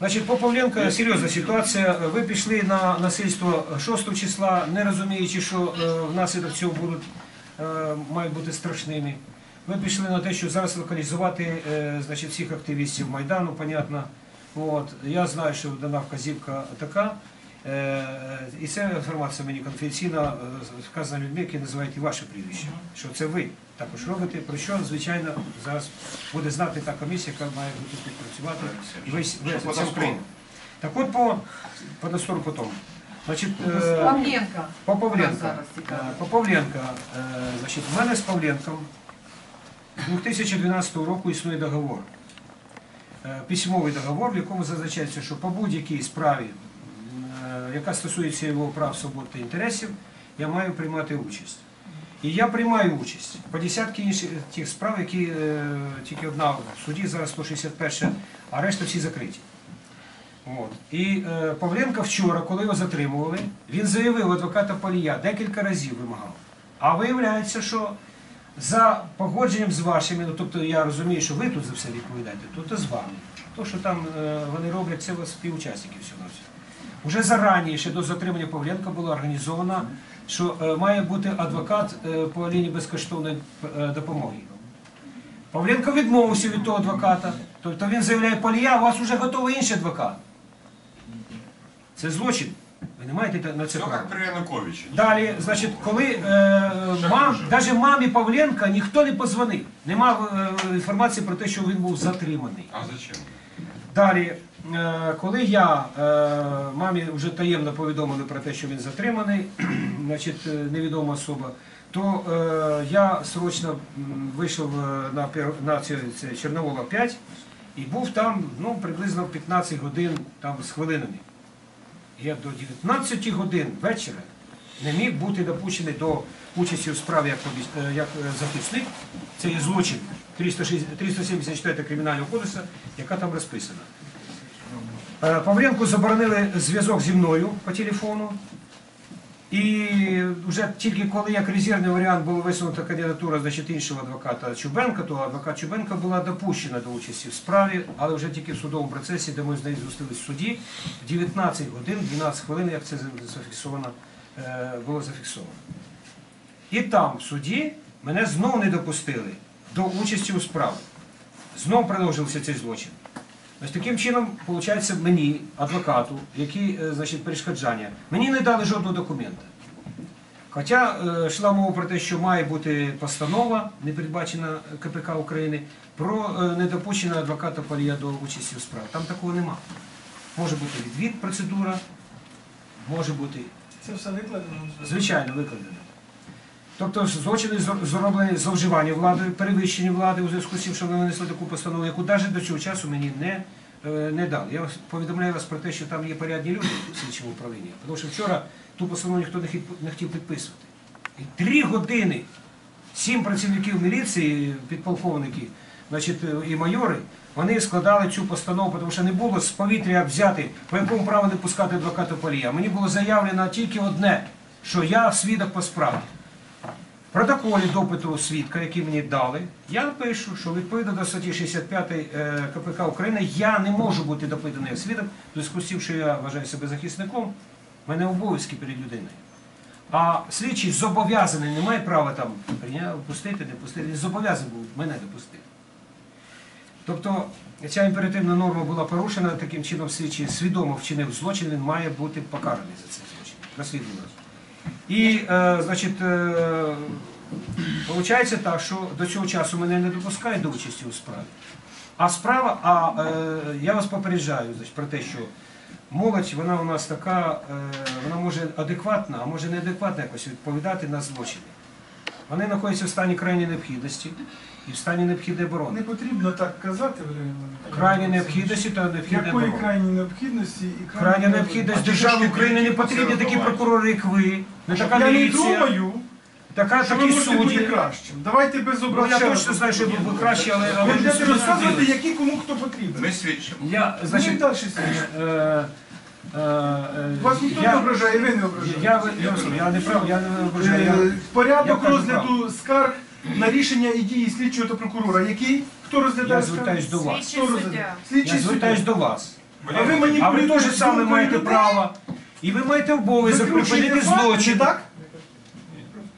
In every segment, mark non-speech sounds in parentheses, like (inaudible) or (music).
Значить, по Павленко серйозна ситуація. Ви пішли на насильство 6 числа, не розуміючи, що е, внаслідок цього будуть, е, мають бути страшними. Ви пішли на те, що зараз локалізувати е, значить, всіх активістів Майдану, понятно. От. Я знаю, що дана вказівка така. Е, і ця інформація мені конфіденційна, е, вказана людьми, які називають і ваше прізвище. Що це ви також робите, про що, звичайно, зараз буде знати та комісія, яка має бути співпрацювати. І весь весь вся Україна. Так от по, по Донстуру потім. Значить, е, Павленко. по. Е, Павленка, е, значить, в мене з Павленком 2012 року існує договор. Е, Письмовий договор, в якому зазначається, що по будь-якій справі, е, яка стосується його прав, свобод та інтересів, я маю приймати участь. І я приймаю участь по десятки інших тих справ, які е, тільки одна в суді, зараз 161, а решта всі закриті. От. І е, Павленко вчора, коли його затримували, він заявив адвоката Полія, декілька разів вимагав. А виявляється, що за погодженням з вашими, ну тобто я розумію, що ви тут за все відповідаєте, і з вами. То, що там е, вони роблять, це вас співучасники всього. Уже зарані, ще до затримання Павленка було організовано, що е, має бути адвокат е, по лінії безкоштовної е, допомоги. Павленко відмовився від того адвоката. Тобто він заявляє, Полія, у вас вже готовий інший адвокат. Це злочин. Ви не маєте на це Все права. как при Януковиче. Далі, значить, коли е, мам, навіть мамі Павленка ніхто не позвонив. Нема е, інформації про те, що він був затриманий. А зачем? Далі, коли я е, мамі вже таємно повідомили про те, що він затриманий, (clears throat) значить, е, невідома особа, то е, я срочно вийшов е, на, на Чорновола 5 і був там ну, приблизно 15 годин там, з хвилинами. Я до 19 годин вечора не міг бути допущений до участі у справі як, е, як е, захисник. Це є злочин 374 кримінального кодексу, яка там розписана. Е, Павленку заборонили зв'язок зі мною по телефону. І вже тільки коли як резервний варіант була висунута кандидатура значить, іншого адвоката Чубенка, то адвокат Чубенка була допущена до участі в справі, але вже тільки в судовому процесі, де ми з нею зустрілися в суді, 19 годин, 12 хвилин, як це зафіксовано, е, було зафіксовано. І там, в суді, мене знову не допустили до участі у справі. Знову продовжився цей злочин. Ось таким чином, виходить, мені, адвокату, який, е, значить, перешкоджання, мені не дали жодного документа. Хоча е, йшла мова про те, що має бути постанова, не передбачена КПК України, про е, недопущення адвоката Полія до участі у справі. Там такого нема. Може бути відвід процедура, може бути Це все викладено. Звичайно, викладено. Тобто злочини зроблені зловживання владою, перевищення влади у зв'язку з тим, що вони винесли таку постанову, яку навіть до цього часу мені не, е, не дали. Я повідомляю вас про те, що там є порядні люди в слідчому управлінні. Тому що вчора ту постанову ніхто не хотів підписувати. І три години сім працівників міліції, підполковники, значить, е, і майори, вони складали цю постанову, тому що не було з повітря взяти, по якому праву не пускати адвоката Полія. Мені було заявлено тільки одне, що я свідок по справі. Протоколі допиту свідка, який мені дали, я пишу, що відповідно до статті 65 е, КПК України я не можу бути допитаний свідок, в зв'язку з тим, що я вважаю себе захисником, в мене обов'язки перед людиною. А слідчий зобов'язаний, не має права там пустити, не пустити, він зобов'язаний був мене допустити. Тобто ця імперативна норма була порушена, таким чином слідчий свідомо вчинив злочин, він має бути покараний за цей злочин, розслідуваний. І, е, значить, е, так, що до цього часу мене не допускають до участі у справі. А справа, а е, я вас попереджаю про те, що молодь, вона у нас така, е, вона може адекватна, а може неадекватно якось відповідати на злочини. Вони знаходяться в стані крайньої необхідності і в стані необхідної оборони. Не потрібно так казати, Валерій Іванович. Необхідності та необхідної Якої оборони. необхідності і Крайня необхідність держави України не потрібні такі прокурори, як ви, не така Я не міліція, думаю, така що ви такі можете бути судді. кращим. Давайте без Ну, я точно знаю, що я був би краще, але, Ви будете розказувати, які кому хто потрібен. Ми свідчимо. Я, Значить, значить, далі е, Вас ніхто не ображає, і ви не ображаєте. я, я, я не прав, я не ображаю. Е, Я, Порядок я кажу розгляду скарг на рішення і дії слідчого та прокурора. Який? Хто розглядає я скарги? звертаюсь до вас. Хто розглядає? Я Слідчий звертаюсь суддя. до вас. А ви А ви маніпулюєте теж саме думкою маєте людей. право. І ви маєте обов'язок Закручуєте припинити злочин. так?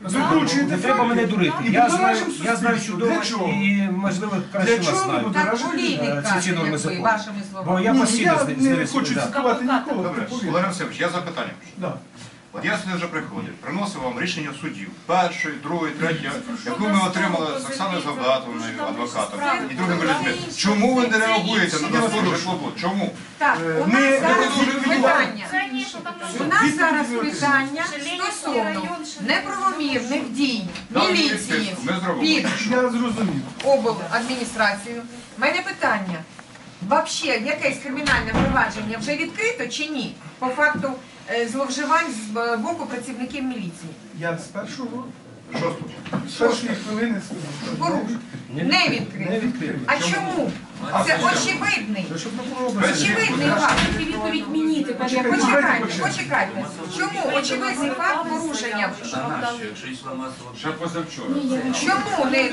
Закручуєте Не треба мене дурити. І Я знаю, будоражимо я знаю суспільство. чудово Для чого? і, можливо, краще Для вас чого знаю. Так е, ці каже, всі норми закону. вашими Бо словами. я Ні, постійно з я з не ними хочу цитувати нікого. Добре, ти повір. Валерій Васильович, я запитання. Да. От я сюди вже приходив, приносив вам рішення судів. Перший, другий, третій, яку ми отримали з Оксаною Завдатовною, адвокатом, і другими людьми. Чому ви не реагуєте на наслідки свобод? Чому? Так, у Ми нас зараз дуже питання. У нас зараз питання стосовно неправомірних дій міліції під обладміністрацією. У мене питання. Вообще, якесь кримінальне провадження вже відкрито чи ні? По факту е, зловживань з е, боку працівників міліції. Я з першого, Шосту. з першої хвилини сказав. Поруш. Не Не відкрито. відкрито. А чому? Це очевидний. Що Очевидний факт. відповідь мені тепер. Почекайте, почекайте. Чому очевидний факт порушення? Ще позавчора. Чому не